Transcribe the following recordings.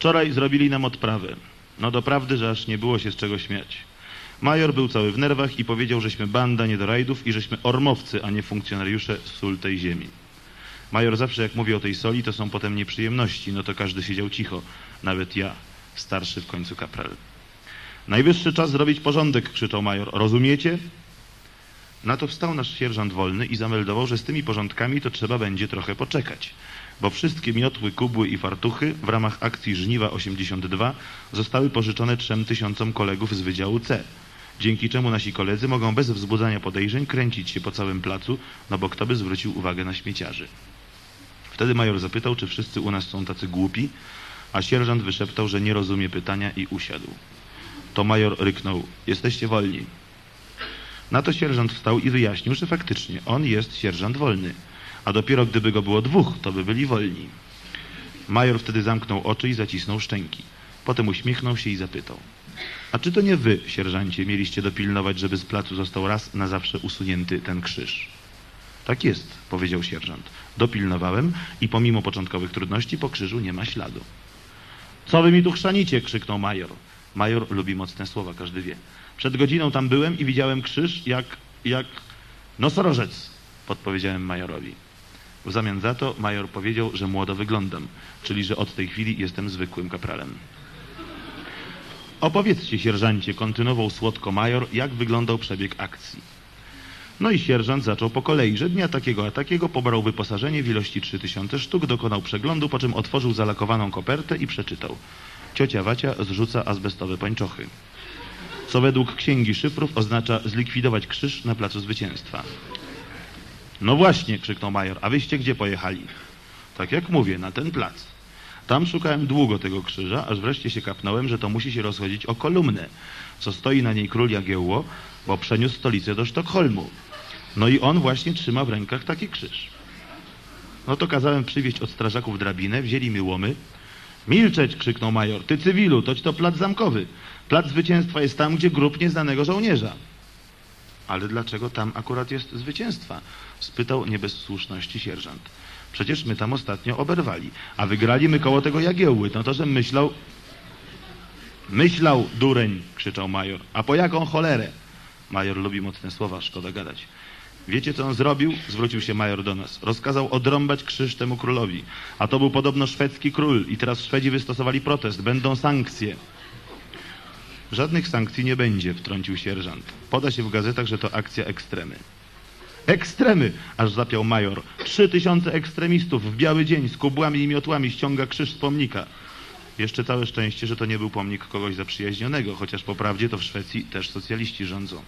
Wczoraj zrobili nam odprawę. No doprawdy, że aż nie było się z czego śmiać. Major był cały w nerwach i powiedział, żeśmy banda niedorajdów i żeśmy ormowcy, a nie funkcjonariusze sól tej ziemi. Major zawsze jak mówi o tej soli, to są potem nieprzyjemności, no to każdy siedział cicho, nawet ja, starszy w końcu kapral. Najwyższy czas zrobić porządek, krzyczał major. Rozumiecie? Na to wstał nasz sierżant wolny i zameldował, że z tymi porządkami to trzeba będzie trochę poczekać, bo wszystkie miotły, kubły i fartuchy w ramach akcji Żniwa 82 zostały pożyczone trzem tysiącom kolegów z Wydziału C, dzięki czemu nasi koledzy mogą bez wzbudzania podejrzeń kręcić się po całym placu, no bo kto by zwrócił uwagę na śmieciarzy. Wtedy major zapytał, czy wszyscy u nas są tacy głupi, a sierżant wyszeptał, że nie rozumie pytania i usiadł. To major ryknął, jesteście wolni. Na to sierżant wstał i wyjaśnił, że faktycznie on jest sierżant wolny, a dopiero gdyby go było dwóch, to by byli wolni. Major wtedy zamknął oczy i zacisnął szczęki. Potem uśmiechnął się i zapytał. A czy to nie wy, sierżancie, mieliście dopilnować, żeby z placu został raz na zawsze usunięty ten krzyż? Tak jest, powiedział sierżant. Dopilnowałem i pomimo początkowych trudności po krzyżu nie ma śladu. Co wy mi tu chrzanicie? krzyknął major. Major lubi mocne słowa, każdy wie. Przed godziną tam byłem i widziałem krzyż jak, jak nosorożec, podpowiedziałem majorowi. W zamian za to major powiedział, że młodo wyglądam, czyli że od tej chwili jestem zwykłym kapralem. Opowiedzcie, sierżancie, kontynuował słodko major, jak wyglądał przebieg akcji. No i sierżant zaczął po kolei, że dnia takiego a takiego pobrał wyposażenie w ilości 3000 sztuk, dokonał przeglądu, po czym otworzył zalakowaną kopertę i przeczytał. Ciocia Wacia zrzuca azbestowe pończochy. Co według księgi szyfrów oznacza zlikwidować krzyż na placu zwycięstwa. No właśnie, krzyknął major, a wyście gdzie pojechali? Tak jak mówię, na ten plac. Tam szukałem długo tego krzyża, aż wreszcie się kapnąłem, że to musi się rozchodzić o kolumnę, co stoi na niej król Jagiełło, bo przeniósł stolicę do Sztokholmu. No i on właśnie trzyma w rękach taki krzyż. No to kazałem przywieźć od strażaków drabinę, wzięli mi łomy. Milczeć, krzyknął major, ty cywilu, toć to plac zamkowy. Plac zwycięstwa jest tam, gdzie grób nieznanego żołnierza. Ale dlaczego tam akurat jest zwycięstwa? spytał nie bez słuszności sierżant. Przecież my tam ostatnio oberwali, a wygrali my koło tego Jagiełły. No to, że myślał... Myślał, dureń, krzyczał major. A po jaką cholerę? Major lubi mocne słowa, szkoda gadać. Wiecie, co on zrobił? Zwrócił się major do nas. Rozkazał odrąbać krzyż temu królowi. A to był podobno szwedzki król i teraz Szwedzi wystosowali protest. Będą sankcje. Żadnych sankcji nie będzie, wtrącił sierżant. Poda się w gazetach, że to akcja ekstremy. Ekstremy! Aż zapiał major. Trzy tysiące ekstremistów w biały dzień z kubłami i miotłami ściąga krzyż z pomnika. Jeszcze całe szczęście, że to nie był pomnik kogoś zaprzyjaźnionego, chociaż po prawdzie to w Szwecji też socjaliści rządzą.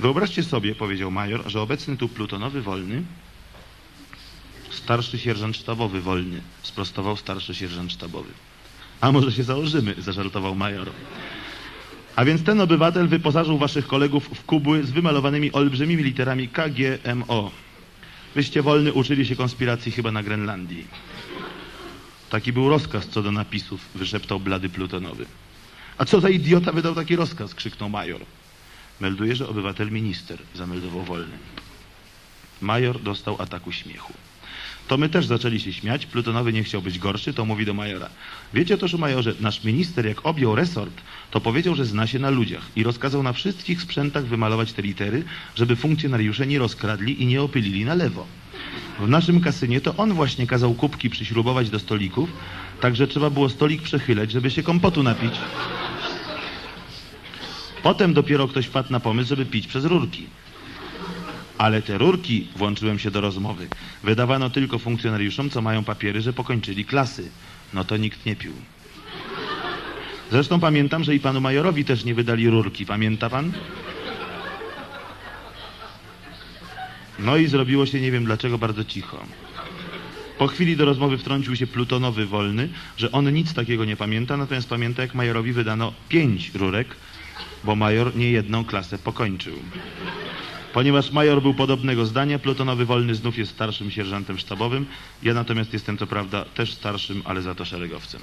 Wyobraźcie sobie, powiedział major, że obecny tu plutonowy wolny, starszy sierżant sztabowy wolny, sprostował starszy sierżant sztabowy. A może się założymy, zażartował major. A więc ten obywatel wyposażył waszych kolegów w kubły z wymalowanymi olbrzymimi literami KGMO. Wyście wolny uczyli się konspiracji chyba na Grenlandii. Taki był rozkaz co do napisów, wyszeptał blady plutonowy. A co za idiota wydał taki rozkaz? krzyknął major. Melduje, że obywatel minister, zameldował wolny. Major dostał ataku śmiechu. To my też zaczęli się śmiać. Plutonowy nie chciał być gorszy, to mówi do majora. Wiecie też, majorze, nasz minister jak objął resort, to powiedział, że zna się na ludziach i rozkazał na wszystkich sprzętach wymalować te litery, żeby funkcjonariusze nie rozkradli i nie opylili na lewo. W naszym kasynie to on właśnie kazał kubki przyśrubować do stolików, także trzeba było stolik przechylać, żeby się kompotu napić. Potem dopiero ktoś wpadł na pomysł, żeby pić przez rurki. Ale te rurki, włączyłem się do rozmowy, wydawano tylko funkcjonariuszom, co mają papiery, że pokończyli klasy. No to nikt nie pił. Zresztą pamiętam, że i panu majorowi też nie wydali rurki. Pamięta pan? No i zrobiło się, nie wiem dlaczego, bardzo cicho. Po chwili do rozmowy wtrącił się plutonowy wolny, że on nic takiego nie pamięta, natomiast pamięta, jak majorowi wydano pięć rurek, bo major nie jedną klasę pokończył. Ponieważ major był podobnego zdania, plutonowy wolny znów jest starszym sierżantem sztabowym. Ja natomiast jestem co prawda też starszym, ale za to szeregowcem.